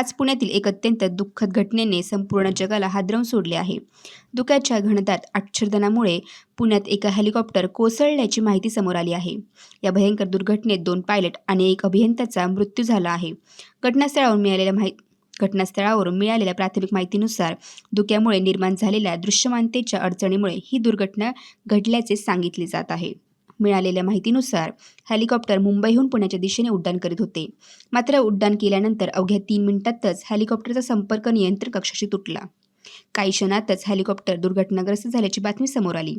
आज पुण्यातील एक अत्यंत दुःखद घटनेने संपूर्ण जगाला हादरवून सोडले आहे. धुक्याच्या घनदाट आच्छादनामुळे पुण्यात एका हेलिकॉप्टर कोसळल्याची माहिती समोर आली आहे. या भयंकर दुर्घटनेत दोन पायलट आणि एक अभियंत्याचा मृत्यू झाला आहे. घटनास्थळावरून मिळालेल्या माहिती घटनास्थळावरून मिळालेल्या प्राथमिक माहितीनुसार धुक्यामुळे निर्माण झालेल्या दृश्यमानतेच्या अडचणीमुळे ही दुर्घटना घडल्याचे सांगितले जात आहे. मिळालेल्या माहितीनुसार हेलिकॉप्टर मुंबईहून पुण्याच्या दिशेने उड्डाण करीत होते. मात्र उड्डाण केल्यानंतर अवघ्या तीन मिनिटातच हेलिकॉप्टरचा संपर्क नियंत्रण कक्षाशी तुटला. काही क्षणातच हेलिकॉप्टर दुर्घटनाग्रस्त झाल्याची बातमी समोर आली.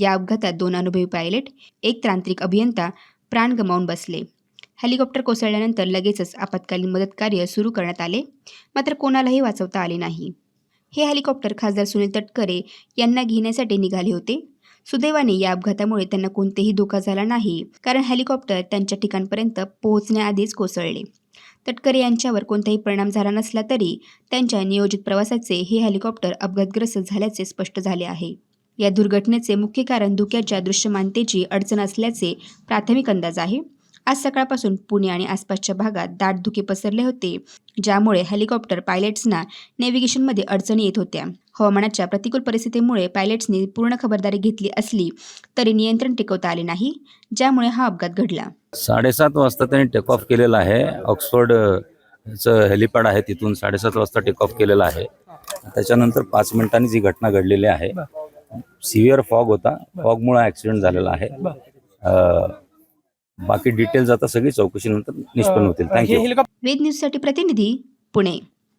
या अपघातात दोन अनुभवी पायलट एक तांत्रिक अभियंता प्राण गमावून बसले. हेलिकॉप्टर कोसळल्यानंतर लगेचच आपत्कालीन मदत कार्य सुरू करण्यात आले मात्र कोणालाही वाचवता आले नाही. हे हेलिकॉप्टर खासदार सुनील तटकरे यांना घेण्यासाठी निघाले होते. सुदैवाने या अपघातामुळे त्यांना कोणतेही धोका झाला नाही कारण हेलिकॉप्टर त्यांच्या ठिकाणपर्यंत पोहोचण्याआधीच कोसळले. तटकरे यांच्यावर कोणताही परिणाम झाला नसला तरी त्यांच्या नियोजित प्रवासाचे हे हेलिकॉप्टर अपघातग्रस्त झाल्याचे स्पष्ट झाले आहे. या दुर्घटनेचे मुख्य कारण धुक्याच्या दृश्यमानतेची अडचण असल्याचे प्राथमिक अंदाज आहे. आज सकाळपासून पुणे आणि आसपासच्या भागात दाट धुके पसरले होते ज्यामुळे हेलिकॉप्टर पायलट्सना नेव्हिगेशनमध्ये अडचणी येत होत्या. हवामानाच्या प्रतिकूल परिस्थितीमुळे पायलट्सनी पूर्ण खबरदारी घेतली असली तरी नियंत्रण टिकवता आले नाही ज्यामुळे हा अपघात घडला. साडेसात वाजता त्यांनी टेक ऑफ केलेलं आहे. ऑक्सफर्ड हेलिपॅड आहे तिथून साडेसात वाजता टेक ऑफ केलेलं आहे. त्याच्यानंतर पाच मिनिटांनी जी घटना घडलेली आहे सिव्हिअर फॉग होता. फॉगमुळे ॲक्सिडेंट झालेला आहे. अ, बाकी डिटेल्स आता सगळी चौकशीनंतर निष्पन्न होतील. थँक्यू वेद न्यूजसाठी प्रतिनिधी पुणे.